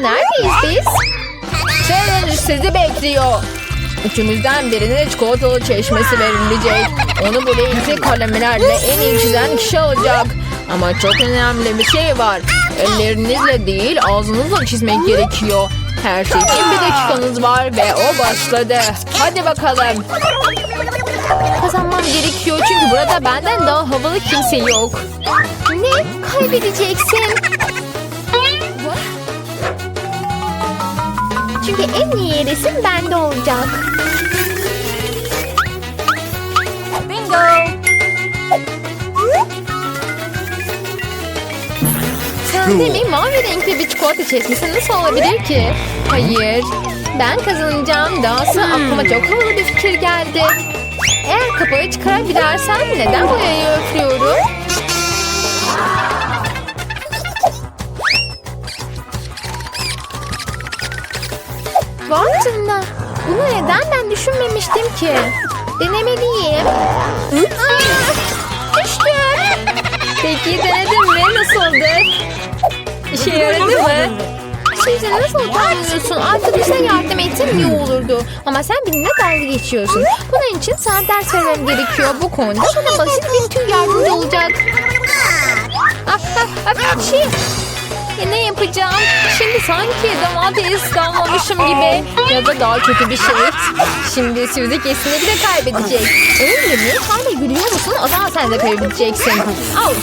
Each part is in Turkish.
Neredeyiz biz? Challenge sizi bekliyor. Üçümüzden birine çikolatalı çeşmesi verilecek. Onu bu renkli kalemlerle en iyi çizen kişi olacak. Ama çok önemli bir şey var. Ellerinizle değil ağzınızla çizmek gerekiyor. Her şey için bir dakikanız var ve o başladı. Hadi bakalım. Kazanmam gerekiyor çünkü burada benden daha havalı kimse yok. Ne? Kaybedeceksin. Çünkü en iyi resim bende olacak. Bingo. Sende mi mavi renkli bir çikolata çekmesi nasıl olabilir ki? Hayır. Ben kazanacağım. Dahası aklıma çok havalı bir fikir geldi. Eğer kapağı çıkarabilirsem neden boyayı öpüyorum? Neden ben düşünmemiştim ki? Denemeliyim. Aa, düştüm. Peki denedin mi? Nasıldı? İşe yaradı mı? Şimdi nasıl utanmıyorsun? Arkadaşına yardım etsen iyi olurdu. Ama sen benimle dalga geçiyorsun. Bunun için sana ders vermem gerekiyor. Bu konuda bana basit bir tür yardımcı olacak. Ah, ah, ah, şey. E, ne yapacağım? Şimdi sanki domates damlamışım gibi. Ya da daha kötü bir şey. Şimdi Suzy kesinlikle kaybedecek. Öyle mi? Hala gülüyor musun? O zaman sen de kaybedeceksin. Al.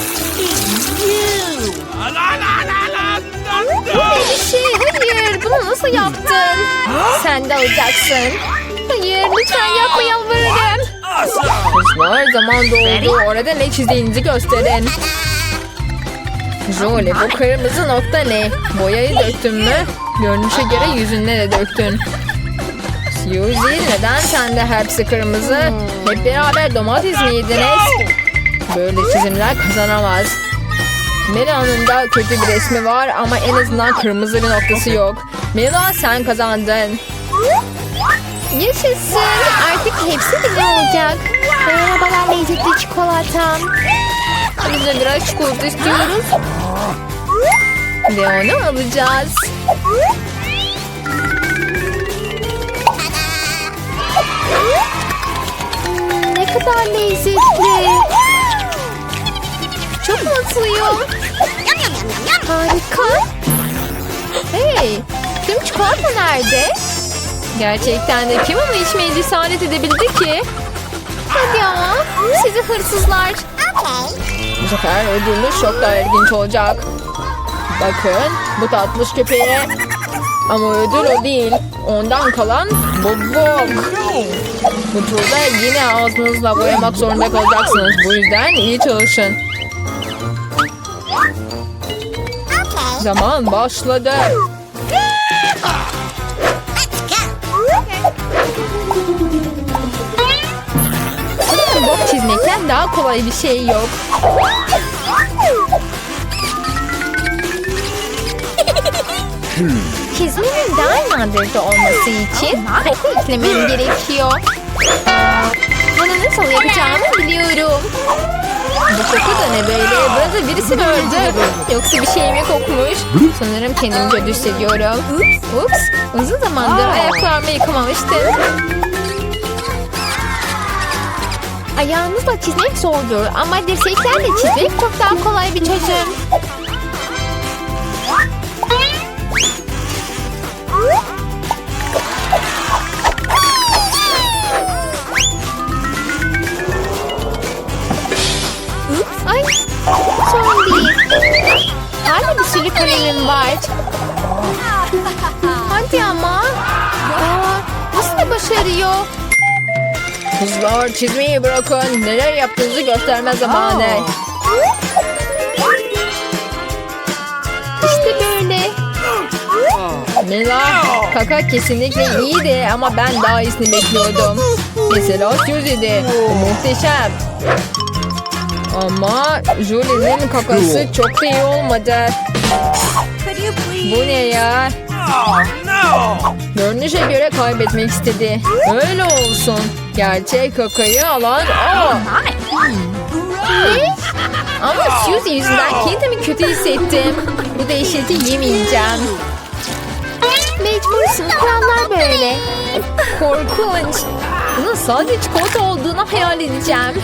Bu ne bir şey? Hayır. Bunu nasıl yaptın? Sen de alacaksın. Hayır. Lütfen yapma yalvarırım. Kızlar zaman doldu. Orada ne çizdiğinizi gösterin. Jolie bu kırmızı nokta ne? Boyayı döktün mü? Görünüşe göre yüzünde de döktün. Suzy neden sende hepsi kırmızı? Hep beraber domates mi yediniz? Böyle çizimler kazanamaz. Mela'nın da kötü bir resmi var ama en azından kırmızı bir noktası yok. Mela sen kazandın. Yaşasın. Artık hepsi benim olacak. Merhabalar lezzetli çikolatam. De biraz çikolata istiyoruz. Ve onu alacağız. Ne kadar lezzetli. Çok mutluyum. Harika. Hey, tüm çikolata nerede? Gerçekten de kim onu içmeye cesaret edebildi ki? Hadi ama. Sizi hırsızlar. Bu sefer ödülümüz çok daha ilginç olacak. Bakın bu tatlış köpeğe. Ama ödül o değil. Ondan kalan bobok. Bu turda yine ağzınızla boyamak zorunda kalacaksınız. Bu yüzden iyi çalışın. Zaman başladı. Bok çizmekten daha kolay bir şey yok. Çizmenin nadirde olması için koku eklemem gerekiyor. Bunu nasıl yapacağımı biliyorum. Bu koku da ne böyle? Burada birisi mi öldü? Yoksa bir şey mi kokmuş? Sanırım kendimi kötü hissediyorum. Ups. Uzun zamandır ayaklarımı yıkamamıştım. Ayağınızla çizmek zordur ama dirseklerle çizmek çok daha kolay bir çözüm. Ay, sorun değil. Hala bir sürü var. Hadi ama. Aa, nasıl da başarıyor? Kızlar çizmeyi bırakın. Neler yaptığınızı gösterme zamanı. İşte böyle. Mila, kaka kesinlikle iyiydi ama ben daha iyisini bekliyordum. Mesela. Bu muhteşem. Ama Julie'nin kakası çok da iyi olmadı. Bu ne ya? Görünüşe göre kaybetmek istedi. Öyle olsun. Gerçek kakayı alan o. Ne? Ama Suzy yüzünden kendimi kötü hissettim. Bu değişikliği yemeyeceğim. Mecbursun. Kurallar böyle. Korkunç. Bunun sadece çikolata olduğunu hayal edeceğim.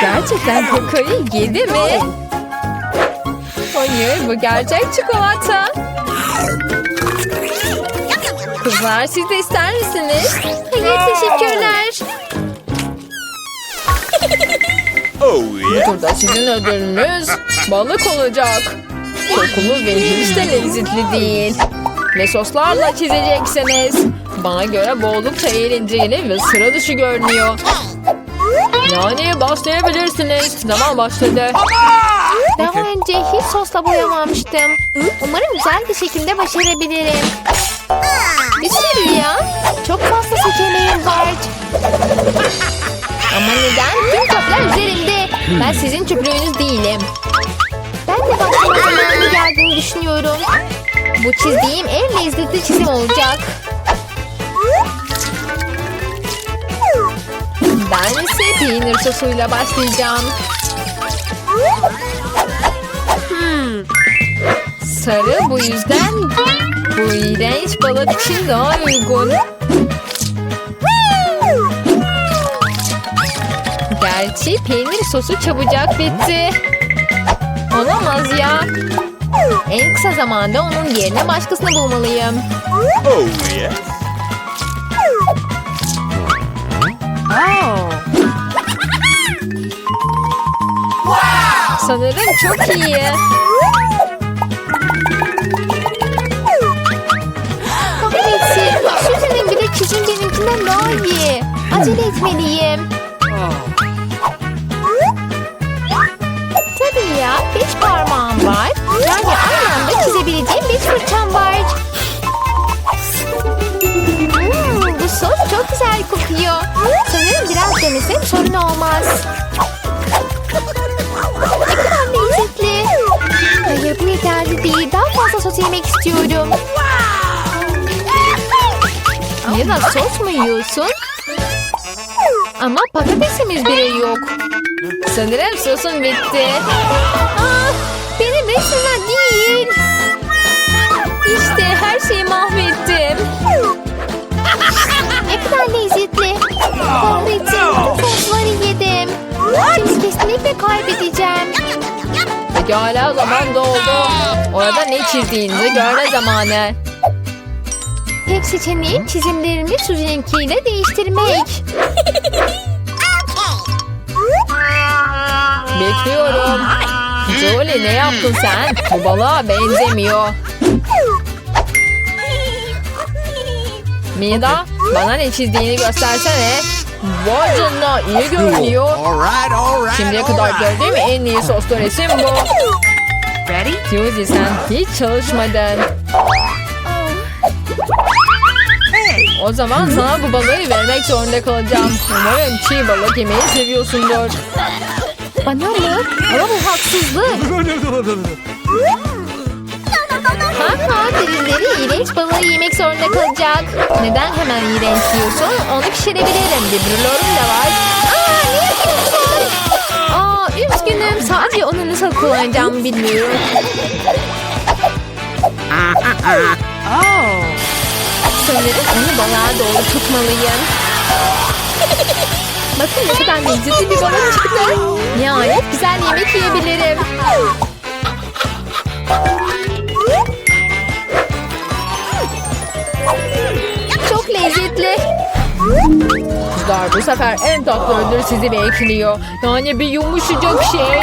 Gerçekten kakayı yedi mi? Hayır bu gerçek çikolata. Kızlar siz de ister misiniz? Hayır teşekkürler. Oh yeah! Burada sizin ödülünüz balık olacak. Kokulu ve hiç de lezzetli değil. Ve soslarla çizeceksiniz. Bana göre bu oldukça eğlenceli ve sıra dışı görünüyor. Yani başlayabilirsiniz. Zaman başladı. Daha önce hiç sosla boyamamıştım. Umarım güzel bir şekilde başarabilirim. Bir ya. Çok fazla seçeneğim var. Ama neden? Tüm toplar üzerimde. Ben sizin çöplüğünüz değilim. Ben de başlama zamanı geldiğini düşünüyorum. Bu çizdiğim en lezzetli çizim olacak. Ben ise peynir sosuyla başlayacağım. Sarı bu yüzden bu iğrenç balık için daha uygun. Gerçi peynir sosu çabucak bitti. Olamaz ya. En kısa zamanda onun yerine başkasını bulmalıyım. Oh yeah! Sanırım çok iyi. Benimkinden daha iyi. Acele etmeliyim. Tabii ya. Beş parmağım var. Yani aynı anda çizebileceğim beş fırçam var. Hmm, bu sos çok güzel kokuyor. Sanırım biraz denesem sorun olmaz. Ne kadar lezzetli. Hayır bu yeterli değil. Daha fazla sos yemek istiyorum. Da sos mu yiyorsun? Ama patatesimiz bile yok. Sanırım sosun bitti. Ah, benim resimler değil. İşte her şeyi mahvettim. Ne kadar lezzetli. Kahretsin. Tüm sosları yedim. Şimdi kesinlikle kaybedeceğim. Pekala zaman doldu. Orada ne çizdiğinizi görme zamanı. Tek seçeneğim çizimlerimi Suzi'ninkiyle değiştirmek. Bekliyorum. Jolie ne yaptın sen? Bu balığa benzemiyor. Mida bana ne çizdiğini göstersene. Vay canına iyi görünüyor. Şimdiye kadar gördüğüm en iyi soslu resim bu. Ready? Suzy sen hiç çalışmadın. O zaman sana bu balığı vermek zorunda kalacağım. Umarım çiğ balık yemeyi seviyorsundur. Bana mı? Ama bu haksızlık. Ha ha birileri iğrenç balığı yemek zorunda kalacak. Neden hemen iğrenç diyorsun? Onu pişirebilirim. Bir brülörüm de var. Aa ne yapıyorsun? Aa üzgünüm. Sadece onu nasıl kullanacağımı bilmiyorum. Sanırım onu balığa doğru tutmalıyım. Bakın ne kadar lezzetli bir balık çıktı. Nihayet güzel yemek yiyebilirim. Çok lezzetli. Kızlar bu sefer en tatlı ödül sizi bekliyor. Yani bir yumuşacak şey.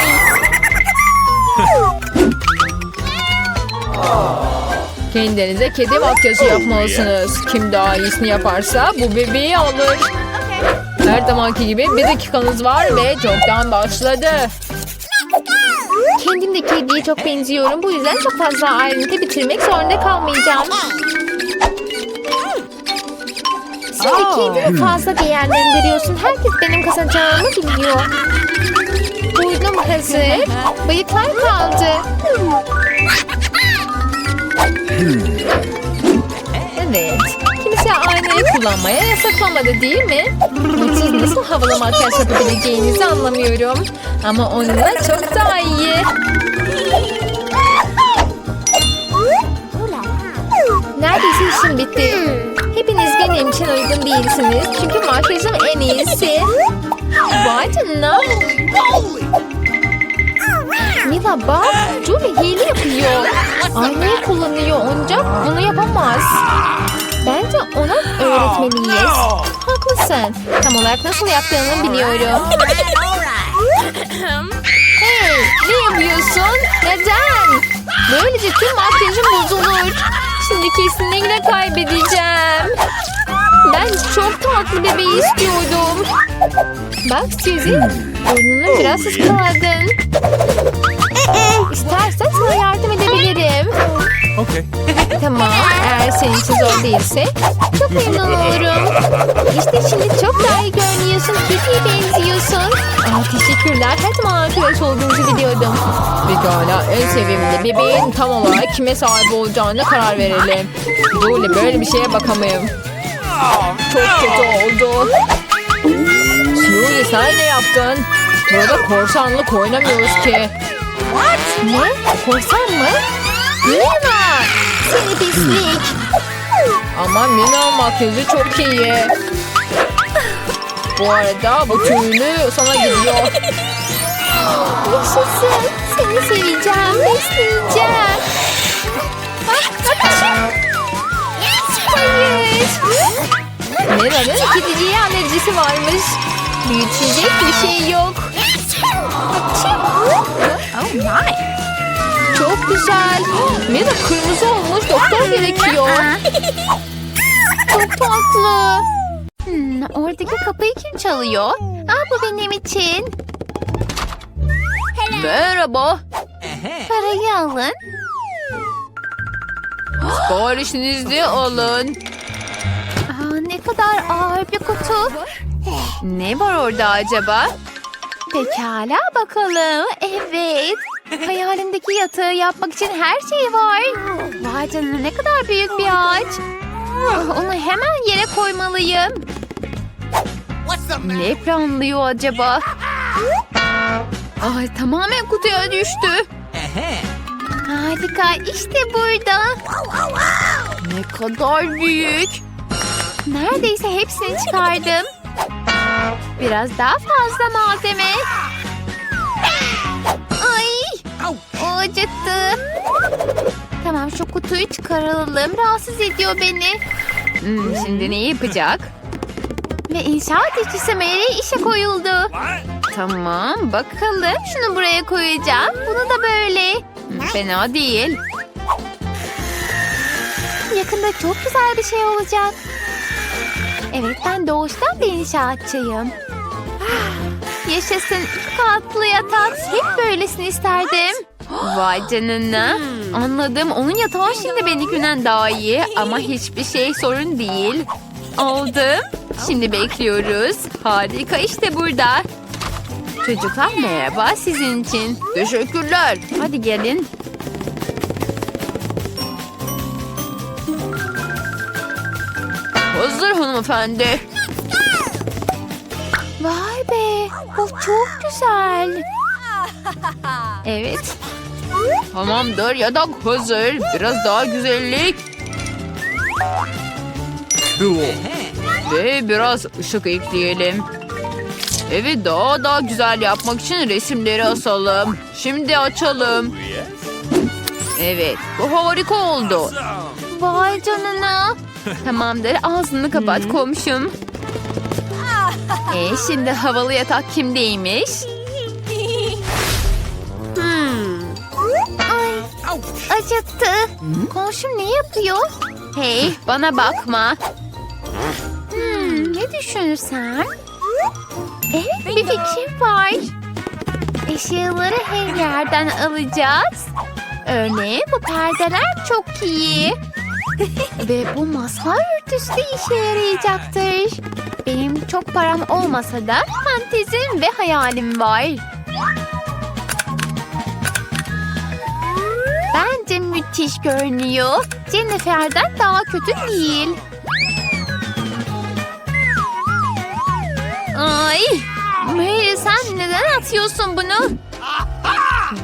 Kendinize kedi makyajı yapmalısınız. Kim daha iyisini yaparsa bu bebeği alır. Her zamanki gibi bir dakikanız var ve çoktan başladı. Kendim de kediye çok benziyorum. Bu yüzden çok fazla ayrıntı bitirmek zorunda kalmayacağım. Sen de kendini fazla değerlendiriyorsun. Herkes benim kazanacağımı biliyor. Burnum hazır. Bıyıklar kaldı. Evet. Kimse aynayı kullanmaya yasaklamadı değil mi? Siz nasıl havalı makyaj yapabileceğinizi anlamıyorum. Ama onunla çok daha iyi. Neredeyse işim bitti. Hepiniz benim için uygun değilsiniz. Çünkü makyajım en iyisi. Vay canına. Mila bak. Julie hile yapıyor. Aynayı kullanıyor oyuncak. Bunu yapamaz. Bence ona öğretmeliyiz. Haklısın. Tam olarak nasıl yaptığını biliyorum. Hey, ne yapıyorsun? Neden? Böylece tüm makyajım bozulur. Şimdi kesinlikle kaybedeceğim. Ben çok tatlı bebeği istiyordum. Bak Suzy, burnunu biraz ıskaladın. İstersen sana yardım edebilirim. Okay. Tamam, eğer senin için zor değilse çok memnun olurum. İşte şimdi çok daha iyi görünüyorsun, Kitty'ye benziyorsun. Aa, teşekkürler, her zaman arkadaş olduğunuzu biliyordum. Pekala, en sevimli bebeğin tam olarak kime sahip olacağına karar verelim. Böyle böyle bir şeye bakamayım. Çok kötü oldu. Suzy sen ne yaptın? Burada korsanlık oynamıyoruz ki. Ne? Korsan mı? Mina! Seni pislik. Ama Mina makyajı çok iyi. Bu arada bu tüylü sana gidiyor. Yaşasın. Seni seveceğim, besleyeceğim. Ah. Hayır. Mina'nın kediciye alerjisi varmış. Büyütecek bir şey yok. Ateşim. Çok güzel. Mira kırmızı olmuş. Doktor gerekiyor. Çok tatlı. Hmm, oradaki kapıyı kim çalıyor? Aa, bu benim için. Merhaba. Parayı alın. Siparişinizi alın. Aa, ne kadar ağır bir kutu. Ne var orada acaba? Pekala bakalım. Evet. Hayalimdeki yatağı yapmak için her şey var. Vay canına ne kadar büyük bir ağaç. Onu hemen yere koymalıyım. Ne planlıyor acaba? Ay tamamen kutuya düştü. Harika işte burada. Ne kadar büyük. Neredeyse hepsini çıkardım. Biraz daha fazla malzeme. Ay! O acıttı. Tamam şu kutuyu çıkaralım. Rahatsız ediyor beni. Hmm, şimdi ne yapacak? Ve inşaat işçisi Mary işe koyuldu. Tamam bakalım. Şunu buraya koyacağım. Bunu da böyle. Hmm, Fena değil. Yakında çok güzel bir şey olacak. Evet ben doğuştan bir inşaatçıyım. Yaşasın iki katlı yatak. Hep böylesini isterdim. Vay canına. Anladım. Onun yatağı şimdi benimkinden daha iyi. Ama hiçbir şey sorun değil. Aldım. Şimdi bekliyoruz. Harika işte burada. Çocuklar merhaba sizin için. Teşekkürler. Hadi gelin. Hazır hanımefendi. Vay bu çok güzel. Evet. Tamamdır, yatak hazır. Biraz daha güzellik. Ve biraz ışık ekleyelim. Evi daha da güzel yapmak için resimleri asalım. Şimdi açalım. Evet, bu harika oldu. Vay canına. Tamamdır, ağzını kapat komşum. E şimdi havalı yatak kimdeymiş? Hmm. Ay, acıttı. Komşum ne yapıyor? Hey, bana bakma. Hmm, ne düşünürsen? Evet, bir fikrim var. Eşyaları her yerden alacağız. Örneğin bu perdeler çok iyi. Ve bu masa örtüsü işe yarayacaktır. Benim çok param olmasa da fantezim ve hayalim var. Bence müthiş görünüyor. Jennifer'den daha kötü değil. Ay! Mary sen neden atıyorsun bunu?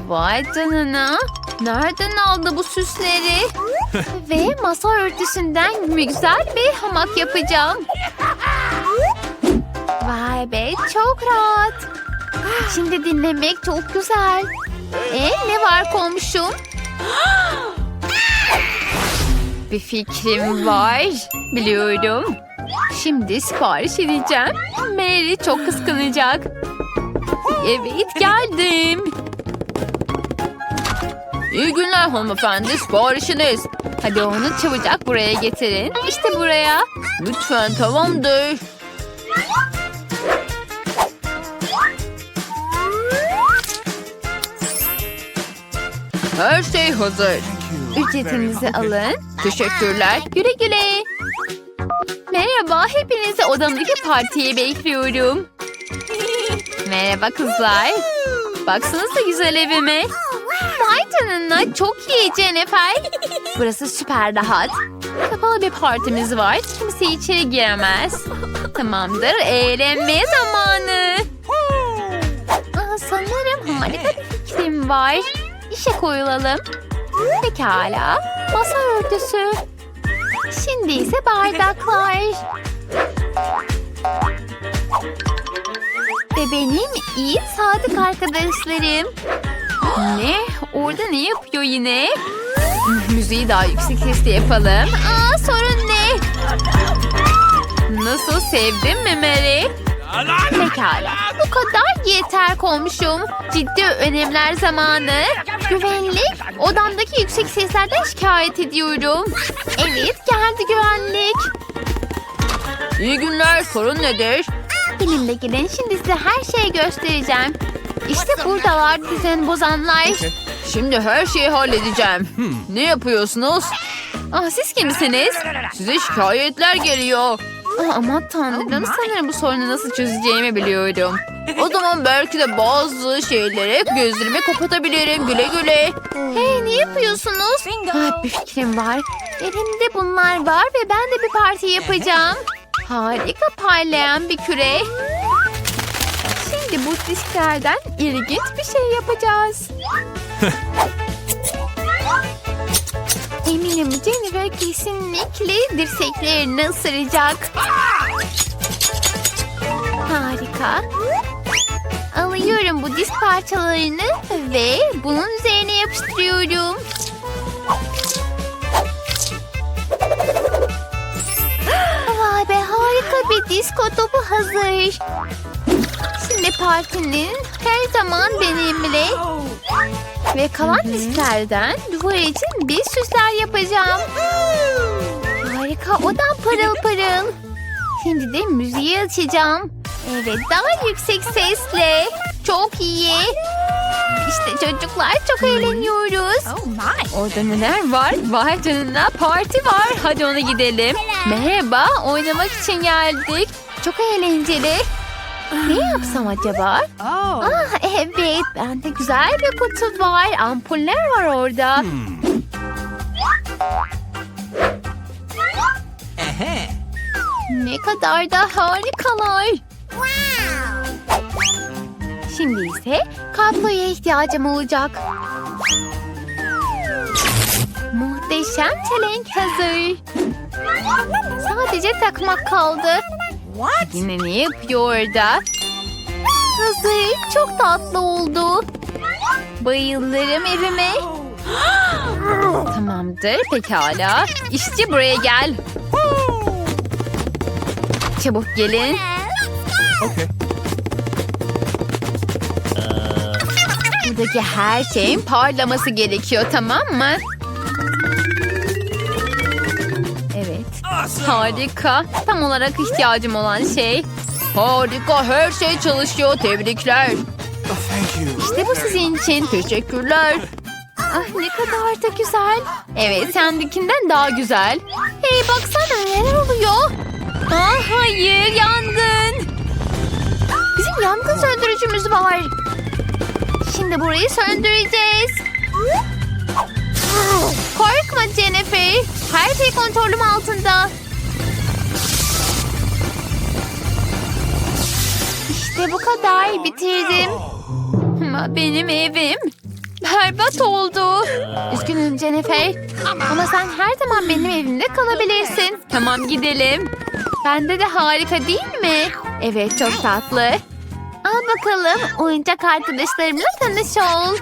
Vay canına. Nereden aldı bu süsleri? Ve masa örtüsünden güzel bir hamak yapacağım. Vay be çok rahat. Şimdi dinlemek çok güzel. E ne var komşum? Bir fikrim var. Biliyorum. Şimdi sipariş edeceğim. Mary çok kıskanacak. Evet geldim. İyi günler hanımefendi siparişiniz. Hadi onu çabucak buraya getirin. İşte buraya. Lütfen tamamdır. Her şey hazır. Ücretinizi alın. Teşekkürler. Güle güle. Merhaba, hepinizi odamdaki partiye bekliyorum. Merhaba kızlar. Baksanıza güzel evime. Vay canına, çok iyi Jennifer. Burası süper rahat. Kapalı bir partimiz var. Kimse içeri giremez. Tamamdır, eğlenme zamanı. Aa, sanırım harika bir fikrim var. İşe koyulalım. Pekala. Masa örtüsü. Şimdi ise bardaklar. Ve benim iyi sadık arkadaşlarım. Ne? Orada ne yapıyor yine? Müziği daha yüksek sesle yapalım. Aa sorun ne? Nasıl sevdin mi Mary? Pekala. Bu kadar yeter komşum. Ciddi önemler zamanı. Güvenlik. Odamdaki yüksek seslerden şikayet ediyorum. Evet geldi güvenlik. İyi günler sorun nedir? Benimle gelin şimdi size her şeyi göstereceğim. İşte buradalar düzen bozanlar. Şimdi her şeyi halledeceğim. Ne yapıyorsunuz? Ah siz kimsiniz? Size şikayetler geliyor. Ah, aman tanrım sanırım bu sorunu nasıl çözeceğimi biliyorum. O zaman belki de bazı şeyleri gözlerimi kapatabilirim. Güle güle. Hey ne yapıyorsunuz? Ah, bir fikrim var. Elimde bunlar var ve ben de bir parti yapacağım. Harika parlayan bir küre. Şimdi bu disklerden ilginç bir şey yapacağız. Eminim Jennifer kesinlikle dirseklerini ısıracak. Harika. Alıyorum bu disk parçalarını ve bunun üzerine yapıştırıyorum. Vay be harika bir disko topu hazır. Şimdi partinin her zaman benimle. Ve kalan disklerden duvar için bir süsler yapacağım. Harika odam parıl parıl. Şimdi de müziği açacağım. Evet daha yüksek sesle. Çok iyi. İşte çocuklar çok eğleniyoruz. Orada neler var? Vay canına parti var. Hadi ona gidelim. Merhaba, oynamak için geldik. Çok eğlenceli. Ne yapsam acaba? Ah evet, bende güzel bir kutu var. Ampuller var orada. Ne kadar da harikalar. Şimdi ise kabloya ihtiyacım olacak. Muhteşem çelenk hazır. Sadece takmak kaldı. Yine ne yapıyor orada? Hazır. Çok tatlı oldu. Bayılırım evime. Tamamdır pekala. İşçi buraya gel. Çabuk gelin. Okay. Buradaki her şeyin parlaması gerekiyor tamam mı? Harika. Tam olarak ihtiyacım olan şey. Harika her şey çalışıyor. Tebrikler. Thank you. İşte bu sizin için. Teşekkürler. Ah ne kadar da güzel. Evet sendekinden daha güzel. Hey baksana neler oluyor? Ah hayır yangın. Bizim yangın söndürücümüz var. Şimdi burayı söndüreceğiz. Korkma Jennifer. Her şey kontrolüm altında. İşte bu kadar. Bitirdim. Ama benim evim berbat oldu. Üzgünüm Jennifer. Ama sen her zaman benim evimde kalabilirsin. Tamam gidelim. Bende de harika değil mi? Evet çok tatlı. Al bakalım oyuncak arkadaşlarımla tanış ol.